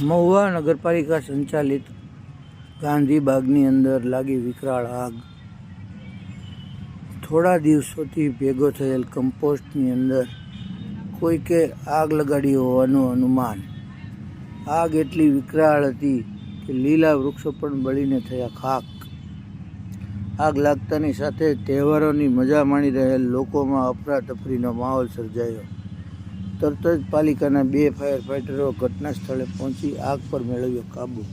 મહુવા નગરપાલિકા સંચાલિત ગાંધીબાગની અંદર લાગી વિકરાળ આગ. થોડા દિવસોથી ભેગો થયેલ કમ્પોસ્ટની અંદર કોઈકે આગ લગાડી હોવાનું અનુમાન. આગ એટલી વિકરાળ હતી કે લીલા વૃક્ષો પણ બળીને થયા ખાક. આગ લાગતાની સાથે તહેવારોની મજા માણી રહેલ લોકોમાં અફરાતફરીનો માહોલ સર્જાયો. તરત જ પાલિકાના બે ફાયર ફાઇટરો ઘટના સ્થળે પહોંચી આગ પર મેળવ્યો કાબૂ.